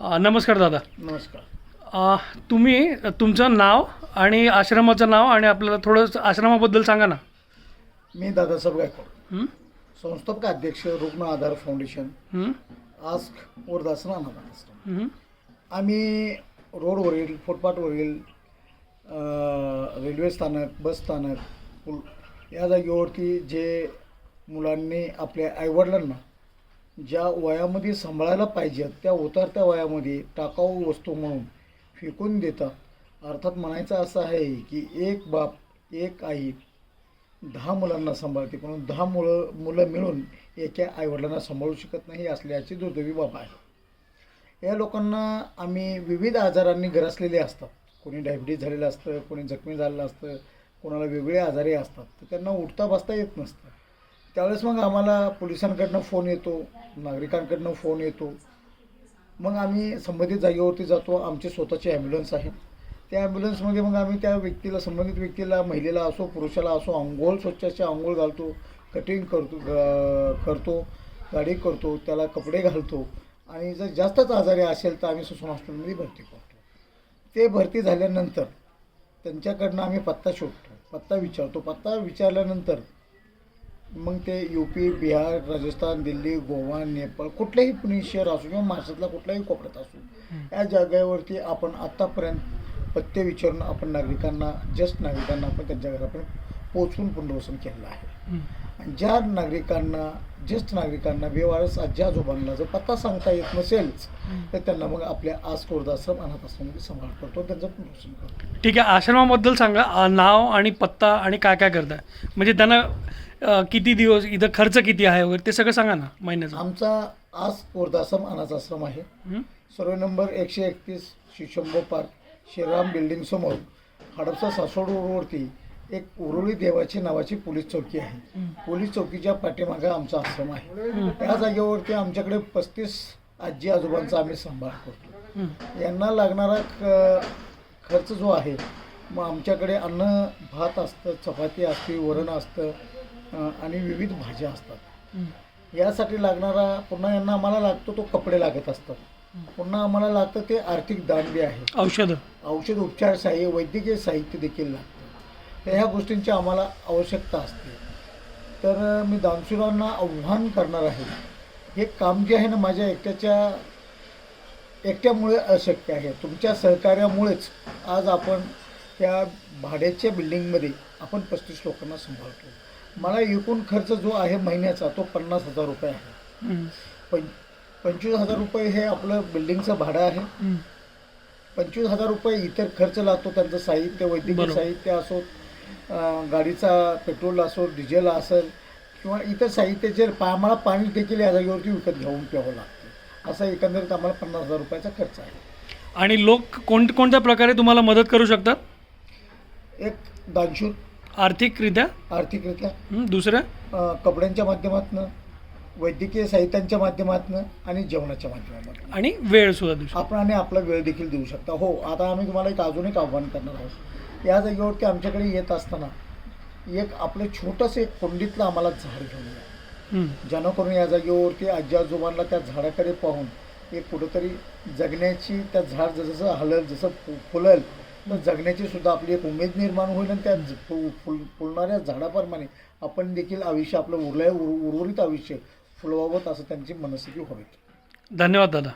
नमस्कार दादा नमस्कार तुम्ही तुमचं नाव आणि आश्रमाचं नाव आणि आपल्याला थोडं आश्रमाबद्दल सांगा ना मी दादासाहेब गायकवाड? संस्थापक अध्यक्ष रुग्ण आधार फाउंडेशन? आस्क वरदासन अनाथ आश्रम? आम्ही रोडवरील फुटपाथवरील रेल्वे स्थानक बस स्थानक पुल या जागेवरती जे मुलांनी आपल्या आईवडिलांना ज्या वयामध्ये सांभाळायला पाहिजेत त्या उतरत्या वयामध्ये टाकाऊ वस्तू म्हणून फेकून देतात. अर्थात म्हणायचं असं आहे की एक बाप एक आई दहा मुलांना सांभाळते पण दहा मुलं मुलं मिळून एका आईवडिलांना सांभाळू शकत नाही असल्याची दुर्दैवी बाब आहे. या लोकांना आम्ही विविध आजारांनी ग्रासलेले असतात. कोणी डायबिटीज झालेलं असतं कोणी जखमी झालेलं असतं कोणाला वेगळे आजारी असतात तर त्यांना उठता बसता येत नसतं. त्यावेळेस मग आम्हाला पोलिसांकडनं फोन येतो नागरिकांकडनं फोन येतो. मग आम्ही संबंधित जागेवरती जातो आमची स्वतःची ॲम्ब्युलन्स आहे त्या ॲम्ब्युलन्समध्ये मग आम्ही त्या व्यक्तीला संबंधित व्यक्तीला महिलेला असो पुरुषाला असो आंघोळ स्वच्छाचे आंघोळ घालतो कटिंग करतो करतो गाडी करतो त्याला कपडे घालतो. आणि जर जास्तच आजारी असेल तर आम्ही सुषमा हॉस्पिटलमध्ये भरती करतो. ते भरती झाल्यानंतर त्यांच्याकडनं आम्ही पत्ता शोधतो पत्ता विचारतो. पत्ता विचारल्यानंतर मग ते यू पी बिहार राजस्थान दिल्ली गोवा नेपाळ कुठल्याही पुणे शहर असो किंवा महाराष्ट्रातल्या कुठल्याही कोपऱ्यात असो या जागेवरती आपण आत्तापर्यंत पत्ते विचारून आपण नागरिकांना जस्ट नागरिकांना आपण त्यांच्या घरापर्यंत पोचवून पुनर्वसन केलेलं आहे. ज्या नागरिकांना ज्येष्ठ नागरिकांना बेवारस आजी आजोबांना जर पत्ता सांगता येत नसेलच तर त्यांना मग आपल्या आज कोरदाश्रम अनाथ आश्रमामध्ये सांभाळ करतो त्यांचं पुनर्वसन करतो. ठीक आहे आश्रमाबद्दल सांगा नाव आणि पत्ता आणि काय काय करताय म्हणजे त्यांना अ, किती दिवस इथं खर्च किती आहे वगैरे ते सगळं सांगा ना महिन्याचं. आमचा आज कोरदाश्रम अनाथ आश्रम आहे. हं? सर्वे नंबर एकशे एकतीस शिशंभो पार्क श्रीराम बिल्डिंग समोर हडपसा सासवड रोडवरती एक उरुळी देवाची नावाची पोलीस चौकी आहे. पोलीस चौकीच्या पाठीमागे आमचा आश्रम आहे. त्या जागेवरती आमच्याकडे पस्तीस आजी आजोबांचा आम्ही सांभाळ करतो. यांना लागणारा ख खर्च जो आहे मग आमच्याकडे अन्न भात असतं चपाती असते वरण असतं आणि विविध भाज्या असतात. यासाठी लागणारा पुन्हा यांना आम्हाला लागतो तो कपडे लागत असतात. पुन्हा आम्हाला लागतं ते आर्थिक दान बी आहे. औषधं. औषध उपचार साह्य वैद्यकीय साहित्य देखील लागतं. तर ह्या गोष्टींची आम्हाला आवश्यकता असते तर मी दानशूरांना आव्हान करणार आहे हे काम जे आहे ना माझ्या एकट्याच्या एकट्यामुळे अशक्य आहे तुमच्या सहकार्यामुळेच आज आपण त्या भाड्याच्या बिल्डिंगमध्ये आपण पस्तीस लोकांना सांभाळतो मला एकूण खर्च जो आहे महिन्याचा तो पन्नास हजार रुपये आहे. पं पंचवीस हजार रुपये हे आपलं बिल्डिंगचं भाडं आहे. पंचवीस हजार रुपये इतर खर्च लागतो त्यांचं साहित्य वैद्यकीय. साहित्य असो गाडीचा पेट्रोल असो डिझेल असेल किंवा इतर साहित्य जे पा- आम्हाला पाणी देखील या जागेवरती विकत घेऊन प्यावं लागतं. असा एकंदरीत आम्हाला पन्नास हजार रुपयाचा खर्च आहे. आणि लोक कोण कोणत्या प्रकारे तुम्हाला मदत करू शकतात? एक दानशूर. आर्थिकरित्या? आर्थिकरित्या. हं, दुसऱ्या अं, कपड्यांच्या माध्यमातून वैद्यकीय साहित्यांच्या माध्यमातून आणि जेवणाच्या माध्यमातून. आणि वेळ सुद्धा. आपण आणि आपला वेळ देखील देऊ शकता. हो आता आम्ही तुम्हाला एक अजून एक आव्हान करणार आहोत. या जागेवरती आमच्याकडे येत असताना एक आपलं छोटंसं एक कुंडीतलं आम्हाला झाड घेऊन या. जेणेकरून या जागेवरती आजी आजोबांना त्या झाडाकडे पाहून एक कुठंतरी जगण्याची त्या झाड जसं हलल जसं फु फुलल तर जगण्याची सुद्धा आपली एक उमेद निर्माण होईल आणि त्या फु- फुल फुलणाऱ्या झाडाप्रमाणे आपण देखील आयुष्य आपलं उरल्या उर उर्वरित आयुष्य फुलवावत असं त्यांची मनस्थिती व्हावी. धन्यवाद दादा.